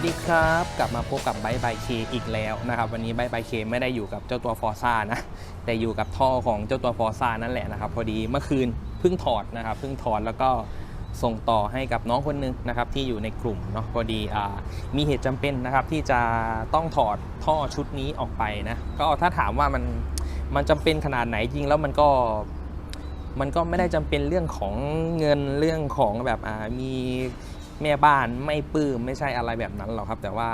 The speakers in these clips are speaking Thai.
สดีครับ กลับมาพบกับไบค์บายเคอีกแล้วนะครับ วันนี้ไบค์บายเคไม่ได้อยู่กับเจ้าตัวฟอร์ซ่านะ แต่อยู่กับท่อของเจ้าตัวฟอร์ซ่านั่นแหละนะครับ พอดีเมื่อคืนเพิ่งถอดนะครับเพิ่งถอดแล้วก็ส่งต่อให้กับน้องคนหนึงนะครับที่อยู่ในกลุ่มเนาะพอดีมีเหตุจำเป็นนะครับที่จะต้องถอดท่อชุดนี้ออกไปนะก็ถ้าถามว่ามันมันจำเป็นขนาดไหนจริงแล้วมันก็มันก็ไม่ได้จำเป็นเรื่องของเงินเรื่องของแบบมี แม่บ้านไม่ปลื้มไม่ใช่อะไรแบบนั้นหรอกครับ แต่ว่า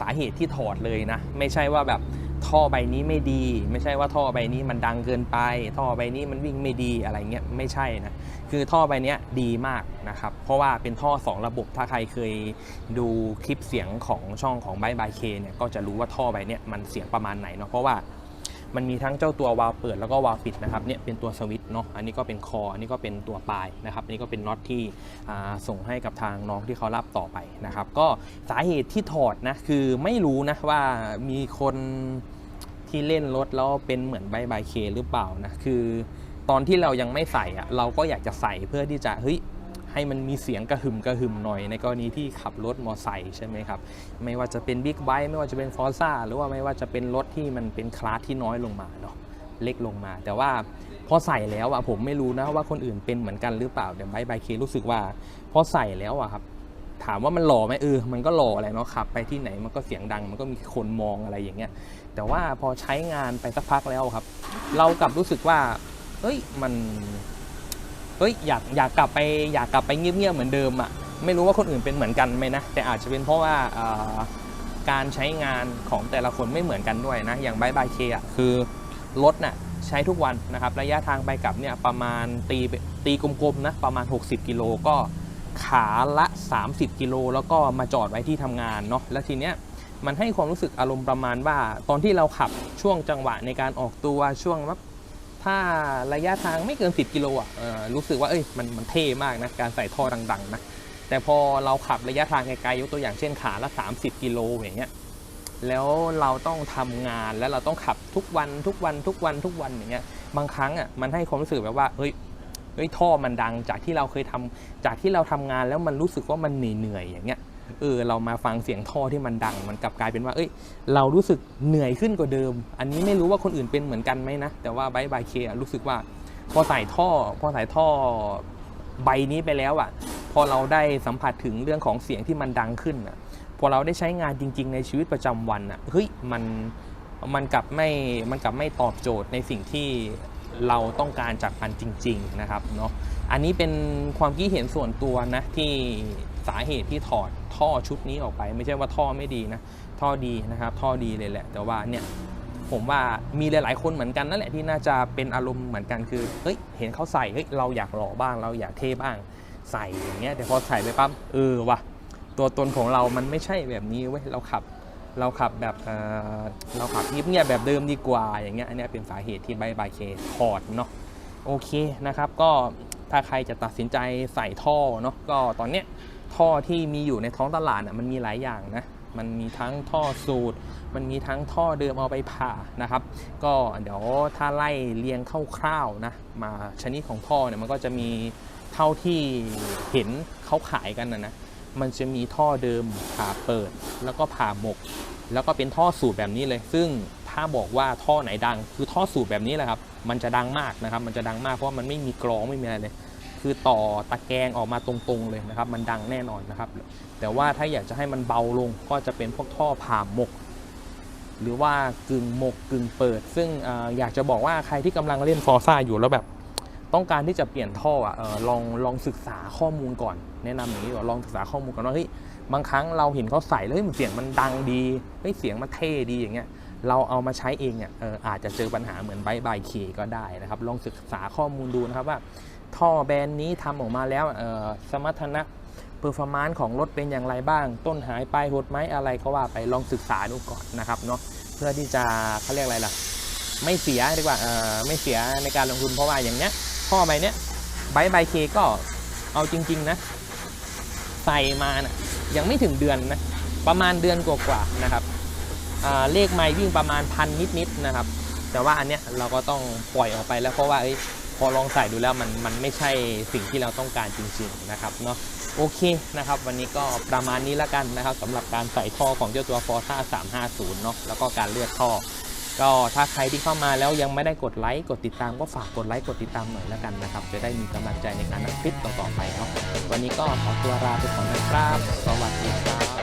สาเหตุที่ถอดเลยนะ ไม่ใช่ว่าแบบท่อใบนี้ไม่ดี ไม่ใช่ว่าท่อใบนี้มันดังเกินไป ท่อใบนี้มันวิ่งไม่ดีอะไรเงี้ยไม่ใช่นะคือท่อใบนี้ดีมากนะครับ เพราะว่าเป็นท่อ 2 ระบบถ้าใครเคยดูคลิปเสียงของช่องของบายบายเคเนี่ยก็จะรู้ว่าท่อใบเนี้ยมันเสียงประมาณไหนเนาะเพราะว่า มันมีทั้งเจ้าตัววาล์วเปิดแล้วก็วาล์วปิดนะครับเนี่ยเป็นตัวสวิตช์เนาะอันนี้ก็เป็นคออันนี้ก็เป็นตัวปลายนะครับอันนี้ก็เป็นน็อตที่ส่งให้กับทางน้องที่เขารับต่อไปนะครับ ก็สาเหตุที่ถอดนะคือไม่รู้นะว่ามีคนที่เล่นรถแล้วเป็นเหมือนใบใบเคหรือเปล่านะคือตอนที่เรายังไม่ใส่อะเราก็อยากจะใส่เพื่อที่จะเฮ้ย ให้มันมีเสียงกระหึ่มกระหึ่มหน่อย ในกรณีที่ขับรถมอไซค์ใช่ไหมครับไม่ว่าจะเป็นบิ๊กไบค์ไม่ว่าจะเป็นฟอร์ซ่าหรือว่าไม่ว่าจะเป็นรถที่มันเป็นคลาสที่น้อยลงมาเนาะเล็กลงมา แต่ว่าพอใส่แล้วอะผมไม่รู้นะว่าคนอื่นเป็นเหมือนกันหรือเปล่าแต่ไบค์ไบเครู้สึกว่าพอใส่แล้วอะครับถามว่ามันหล่อไหมเออ มันก็หล่อแหละเนาะขับไปที่ไหนมันก็เสียงดัง มันก็มีคนมองอะไรอย่างเงี้ย แต่ว่าพอใช้งานไปสักพักแล้วครับ เรากลับรู้สึกว่า เอ้ย มัน เอ้ยอยากอยากกลับไปอยากกลับไปเงียบๆเหมือนเดิมอะ่ะไม่รู้ว่าคนอื่นเป็นเหมือนกันไหมนะแต่อาจจะเป็นเพราะว่าการใช้งานของแต่ละคนไม่เหมือนกันด้วยนะอย่างบายบายเคอะคือรถน่ะใช้ทุกวันนะครับระยะทางไปกลับเนี่ยประมาณตีตีกลมๆนะประมาณ 60 กิโลก็ขาละ 30 กิโลแล้วก็มาจอดไว้ที่ทำงานเนาะแล้วทีเนี้ยมันให้ความรู้สึกอารมณ์ประมาณว่า ตอนที่เราขับช่วงจังหวะในการออกตัวช่วง ถ้าระยะทางไม่เกิน 10 กิโลอะรู้สึกว่าเอ้ยมันมันเท่มากนะการใส่ท่อดังๆนะแต่พอเราขับระยะทางไกลๆยกตัวอย่างเช่นขาละ 30 กิโลอย่างเงี้ยแล้วเราต้องทำงานแล้วเราต้องขับทุกวันทุกวันทุกวันทุกวันอย่างเงี้ยบางครั้งอะมันให้ความรู้สึกแบบว่าเฮ้ยเฮ้ยท่อมันดังจากที่เราเคยทำจากที่เราทำงานแล้วมันรู้สึกว่ามันเหนื่อยๆอย่างเงี้ย เออเรามาฟังเสียงท่อที่มันดัง มันกลับกลายเป็นว่า เอ้ย เรารู้สึกเหนื่อยขึ้นกว่าเดิม อันนี้ไม่รู้ว่าคนอื่นเป็นเหมือนกันไหมนะ แต่ว่าไบค์บายเครู้สึกว่า พอใส่ท่อ พอใส่ท่อใบนี้ไปแล้วอะ พอเราได้สัมผัสถึงเรื่องของเสียงที่มันดังขึ้นอะ พอเราได้ใช้งานจริง ๆ ในชีวิตประจำวันอะ เฮ้ย มัน มันกลับไม่ มันกลับไม่ตอบโจทย์ในสิ่งที่เราต้องการจากมันจริง ๆ นะครับเนาะ อันนี้เป็นความคิดเห็นส่วนตัวนะที่ สาเหตุที่ถอดท่อชุดนี้ออกไป ไม่ใช่ว่าท่อไม่ดีนะ ท่อดีนะครับ ท่อดีเลยแหละ แต่ว่าเนี่ยผมว่ามีหลาย ๆ คนเหมือนกันนั่นแหละที่น่าจะเป็นอารมณ์เหมือนกันคือเฮ้ยเห็นเขาใส่เฮ้ยเราอยากหล่อบ้าง เราอยากเท่บ้างใส่อย่างเงี้ยแต่พอใส่ไปปั๊บเออว่ะตัวตนของเรามันไม่ใช่แบบนี้เว้ยเราขับเราขับแบบเออเราขับเงียบๆแบบเดิมดีกว่าอย่างเงี้ยอันนี้เป็นสาเหตุที่ใบบายเคถอดเนาะโอเคนะครับก็ถ้าใครจะตัดสินใจใส่ท่อเนาะก็ตอนเนี้ย ท่อที่มีอยู่ในท้องตลาดน่ะมันมีหลายอย่างนะมันมีทั้งท่อสูตร มันมีทั้งท่อเดิมเอาไปผ่านะครับ ก็เดี๋ยวถ้าไล่เรียงคร่าวๆนะมาชนิดของท่อเนี่ยมันก็จะมีเท่าที่เห็นเขาขายกันนะนะมันจะมีท่อเดิมผ่าเปิด แล้วก็ผ่าหมก แล้วก็เป็นท่อสูตรแบบนี้เลย ซึ่งถ้าบอกว่าท่อไหนดัง คือท่อสูตรแบบนี้แหละครับ มันจะดังมากนะครับ มันจะดังมากเพราะมันไม่มีกรองไม่มีอะไรเลย คือต่อตะแกรงออกมาตรงๆเลยนะครับ มันดังแน่นอนนะครับ แต่ว่าถ้าอยากจะให้มันเบาลงก็จะเป็นพวกท่อผ่าหมก หรือว่ากึ่งหมกกึ่งเปิด ซึ่งออยากจะบอกว่าใครที่กำลังเล่นฟอร์ซ่าอยู่แล้วแบบ ต้องการที่จะเปลี่ยนท่ออะลองลองศึกษาข้อมูลก่อน แนะนำอย่างนี้ก่อนลองศึกษาข้อมูลก่อนว่าเฮ้ยบางครั้งเราเห็นเขาใส่แล้วเฮ้ยเสียงมันดังดีเฮ้ยเสียงมันเท่ดีอย่างเงี้ยเราเอามาใช้เองเนี่ยอาจจะเจอปัญหาเหมือนไบายเคก็ได้นะครับ ลองศึกษาข้อมูลดูนะครับว่า ท่อแบรนด์นี้ทำออกมาแล้วสมรรถนะเปอร์ฟอร์มานซ์ของรถเป็นอย่างไรบ้าง ต้นหายไปหดไหมอะไรก็ว่าไปลองศึกษาดูก่อนนะครับเนาะเพื่อที่จะเขาเรียกอะไรล่ะ ไม่เสียดีกว่าไม่เสียในการลงทุนเพราะว่าอย่างเนี้ยท่อใบเนี้ยไบายบเคก็เอาจริง ๆ นะ ใส่มานะยังไม่ถึงเดือนนะประมาณเดือนกว่าๆนะครับเลขไมล์วิ่งประมาณพันนิดๆนะครับ แต่ว่าอันเนี้ยเราก็ต้องปล่อยออกไปแล้วเพราะว่า พอลองใส่ดูแล้วมันมันไม่ใช่สิ่งที่เราต้องการจริงๆนะครับเนาะโอเคนะครับวันนี้ก็ประมาณนี้แล้วกันนะครับสำหรับการใส่ท่อของเจ้าตัว Forza 350เนาะแล้วก็การเลือกท่อก็ถ้าใครที่เข้ามาแล้วยังไม่ได้กดไลค์กดติดตามก็ฝากกดไลค์กดติดตามหน่อยแล้วกันนะครับ จะได้มีกำลังใจในการทำคลิปต่อๆไปเนาะวันนี้ก็ขอตัวลาไปก่อนนะครับ สวัสดีครับ